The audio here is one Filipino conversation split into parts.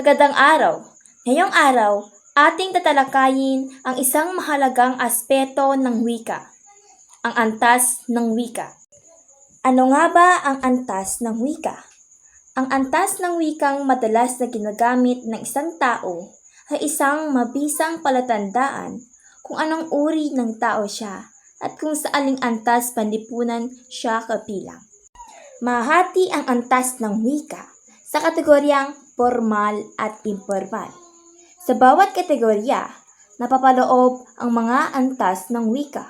Magandang araw! Ngayong araw, ating tatalakayin ang isang mahalagang aspeto ng wika, ang antas ng wika. Ano nga ba ang antas ng wika? Ang antas ng wikang madalas na ginagamit ng isang tao ay isang mabisang palatandaan kung anong uri ng tao siya at kung sa aling antas panlipunan siya kabilang. Mahati ang antas ng wika sa kategoryang formal at informal. Sa bawat kategorya, napapaloob ang mga antas ng wika.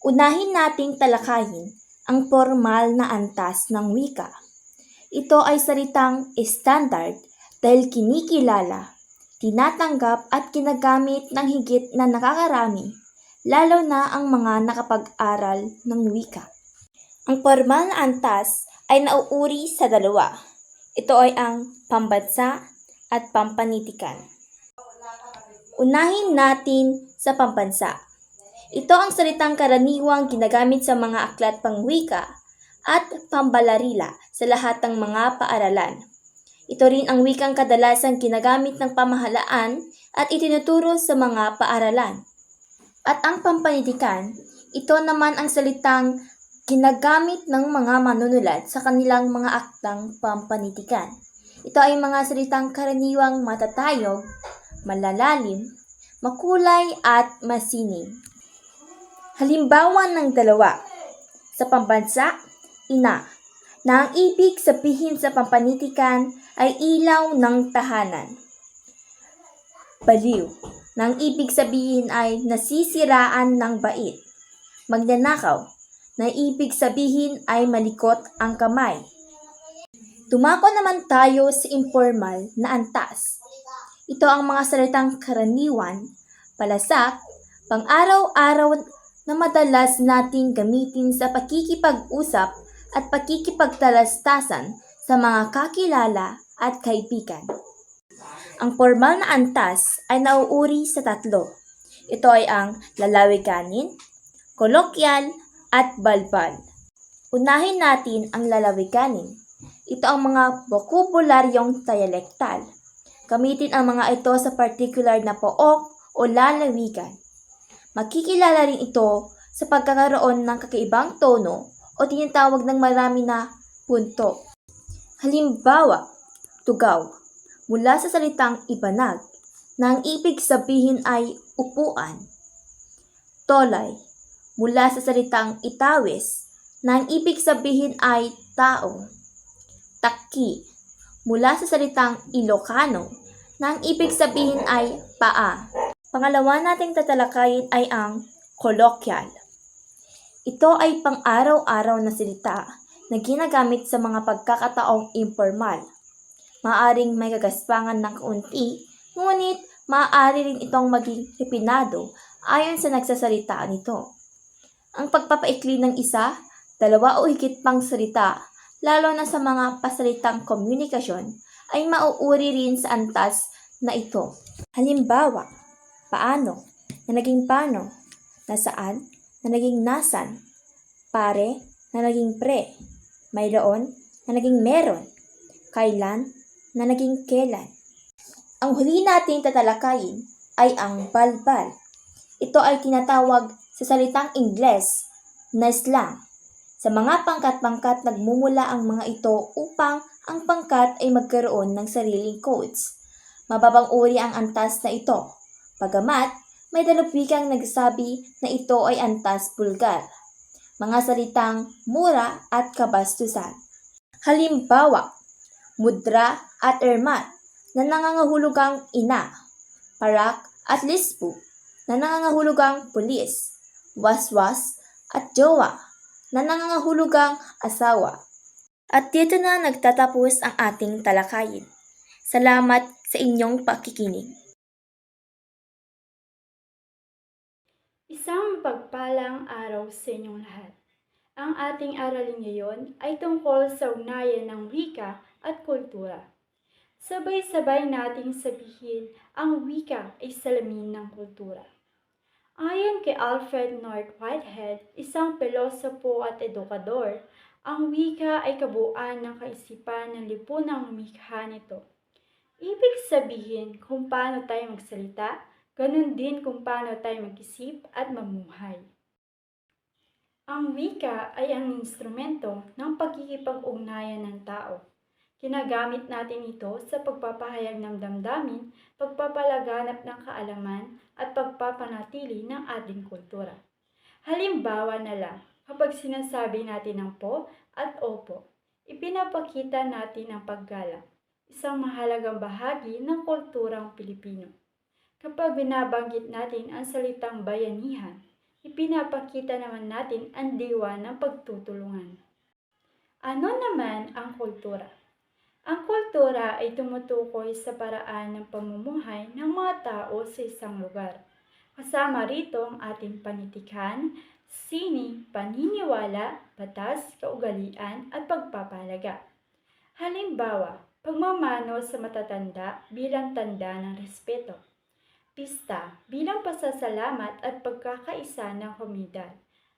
Unahin nating talakayin ang formal na antas ng wika. Ito ay salitang standard dahil kinikilala, tinatanggap at kinagamit ng higit na nakakarami, lalo na ang mga nakapag-aral ng wika. Ang formal na antas ay nauuri sa dalawa. Ito ay ang pambansa at pampanitikan. Unahin natin sa pambansa. Ito ang salitang karaniwang ginagamit sa mga aklat pangwika at pambalarila sa lahat ng mga paaralan. Ito rin ang wikang kadalasang ginagamit ng pamahalaan at itinuturo sa mga paaralan. At ang pampanitikan, ito naman ang salitang ginagamit ng mga manunulat sa kanilang mga aktang pampanitikan. Ito ay mga salitang karaniwang matatayog, malalalim, makulay at masining. Halimbawa ng dalawa. Sa pambansa, ina, na ang ibig sabihin sa pampanitikan ay ilaw ng tahanan. Baliw, na ang ibig sabihin ay nasisiraan ng bait. Magnanakaw, na ibig sabihin ay malikot ang kamay. Tumako naman tayo sa informal na antas. Ito ang mga salitang karaniwan, palasak, pang-araw-araw na madalas nating gamitin sa pakikipag-usap at pakikipagtalastasan sa mga kakilala at kaibigan. Ang formal na antas ay nauuri sa tatlo. Ito ay ang lalawiganin, kolokyal, at balbal. Unahin natin ang lalawiganin. Ito ang mga bokubularyong dialektal. Gamitin ang mga ito sa particular na pook o lalawigan. Makikilala rin ito sa pagkakaroon ng kakaibang tono o tinatawag ng marami na punto. Halimbawa, tugaw, mula sa salitang ibanag, na ang ibig sabihin ay upuan. Tolay, mula sa salitang itawis, na ang ibig sabihin ay tao. Taki, mula sa salitang Ilocano, na ang ibig sabihin ay paa. Pangalawa nating tatalakayin ay ang colloquial. Ito ay pang-araw-araw na salita na ginagamit sa mga pagkakataong informal. Maaring may kagaspangan ng kaunti, ngunit maaari rin itong maging repinado ayon sa nagsasalita nito. Ang pagpapaikli ng isa, dalawa o higit pang salita, lalo na sa mga pasalitang komunikasyon, ay mauuri rin sa antas na ito. Halimbawa, paano, na naging paano, nasaan, na naging nasan, pare, na naging pre, mayroon, na naging meron, kailan, na naging kailan. Ang huli nating tatalakayin ay ang balbal. Ito ay tinatawag sa salitang Ingles na slang. Sa mga pangkat-pangkat nagmumula ang mga ito upang ang pangkat ay magkaroon ng sariling codes. Mababang uri ang antas na ito. Pagamat, may dalupwikang nagsabi na ito ay antas bulgar. Mga salitang mura at kabastusan. Halimbawa, mudra at ermat na nangangahulugang ina, parak at lispu na nangangahulugang pulis, waswas at jowa na nangangahulugang asawa. At dito na nagtatapos ang ating talakayin. Salamat sa inyong pakikinig. Isang mapagpalang araw sa inyong lahat. Ang ating aralin ngayon ay tungkol sa ugnayan ng wika at kultura. Sabay-sabay nating sabihin ang wika ay salamin ng kultura. Ayon kay Alfred North Whitehead, isang pilosopo at edukador, ang wika ay kabuuan ng kaisipan ng lipunang lumikha nito. Ibig sabihin kung paano tayo magsalita, ganun din kung paano tayo mag-isip at mamuhay. Ang wika ay ang instrumento ng pagkikipag-ugnayan ng tao. Ginagamit natin ito sa pagpapahayag ng damdamin, pagpapalaganap ng kaalaman, at pagpapanatili ng ating kultura. Halimbawa na lang, kapag sinasabi natin ng po at opo, ipinapakita natin ang paggalang, isang mahalagang bahagi ng kulturang Pilipino. Kapag binabanggit natin ang salitang bayanihan, ipinapakita naman natin ang diwa ng pagtutulungan. Ano naman ang kultura? Ang kultura ay tumutukoy sa paraan ng pamumuhay ng mga tao sa isang lugar. Kasama rito ang ating panitikan, sining, paniniwala, batas, kaugalian at pagpapalaga. Halimbawa, pagmamano sa matatanda bilang tanda ng respeto. Pista bilang pasasalamat at pagkakaisa ng komunidad.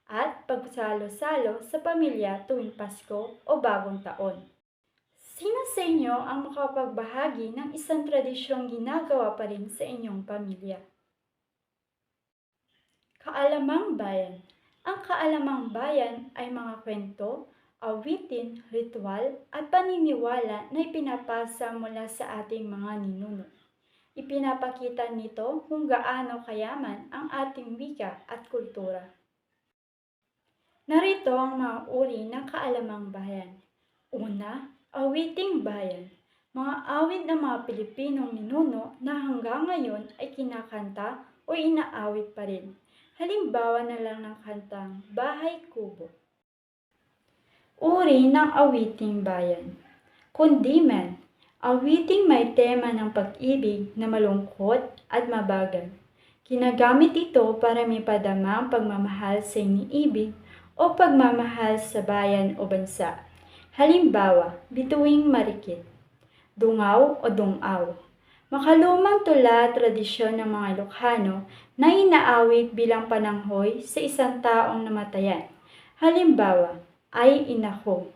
At pagsalo-salo sa pamilya tuwing Pasko o Bagong Taon. Sino sa inyo ang makapagbahagi ng isang tradisyong ginagawa pa rin sa inyong pamilya? Kaalamang Bayan Ang Kaalamang Bayan ay mga kwento, awitin, ritual at paniniwala na ipinapasa mula sa ating mga ninuno. Ipinapakita nito kung gaano kayaman ang ating wika at kultura. Narito ang mga uri ng Kaalamang Bayan. Una, awiting bayan. Mga awit ng mga Pilipinong ninuno na hanggang ngayon ay kinakanta o inaawit pa rin. Halimbawa na lang ng kantang Bahay Kubo. Uri ng awiting bayan. Kundiman. Awiting may tema ng pag-ibig na malungkot at mabagal. Ginagamit ito para may padama ang pagmamahal sa iniibig o pagmamahal sa bayan o bansa. Halimbawa, bituing marikit, dungaw o dungaw. Makalumang tula tradisyon ng mga Ilocano na inaawit bilang pananghoy sa isang taong namatayan. Halimbawa, ay inako.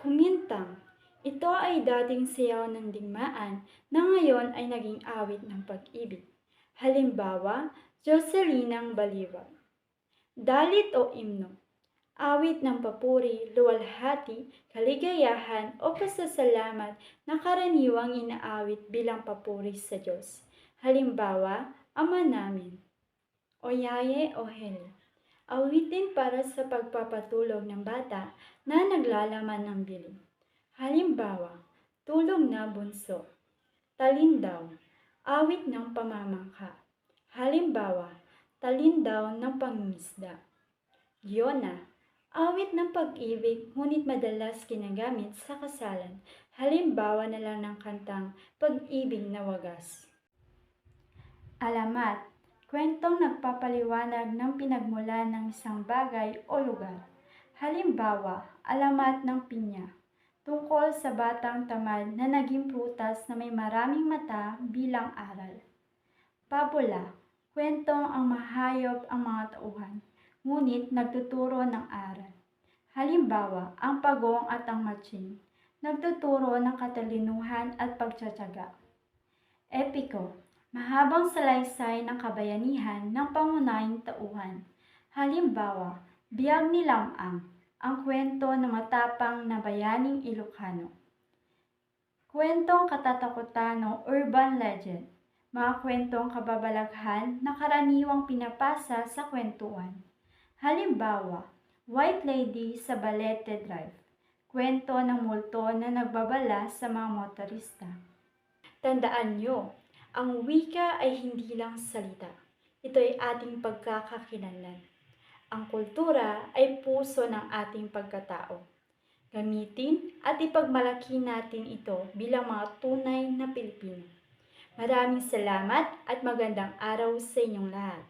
Kumintang, ito ay dating sayaw ng digmaan na ngayon ay naging awit ng pag-ibig. Halimbawa, Joselinang Baliwag. Dalit o imno, awit ng papuri, luwalhati, kaligayahan o pasasalamat na karaniwang inaawit bilang papuri sa Diyos. Halimbawa, Ama namin. O yaye o heli. Awitin para sa pagpapatulog ng bata na naglalaman ng bili. Halimbawa, tulog na bunso. Talindaw, awit ng pamamangka. Halimbawa, talindaw ng pangingisda. Yona, awit ng pag-ibig ngunit madalas ginagamit sa kasalan. Halimbawa na lang ng kantang Pag-ibig na Wagas. Alamat, kwentong nagpapaliwanag ng pinagmulan ng isang bagay o lugar. Halimbawa, alamat ng pinya, tungkol sa batang tamad na naging prutas na may maraming mata bilang aral. Pabula, kwentong ang mahayop ang mga tauhan, ngunit nagtuturo ng aral. Halimbawa, ang pagong at ang matching, nagtuturo ng katalinuhan at pagtsatsaga. Epiko, mahabang salaysay ng kabayanihan ng pangunahing tauhan. Halimbawa, Biyag ni Lamang, ang kwento ng matapang na bayaning Ilocano. Kwentong katatakutan o urban legend, mga kwentong kababalaghan na karaniwang pinapasa sa kwentuhan. Halimbawa, White Lady sa Balete Drive, kwento ng multo na nagbabala sa mga motorista. Tandaan nyo, ang wika ay hindi lang salita. Ito ay ating pagkakakilanlan. Ang kultura ay puso ng ating pagkatao. Gamitin at ipagmalaki natin ito bilang mga tunay na Pilipino. Maraming salamat at magandang araw sa inyong lahat.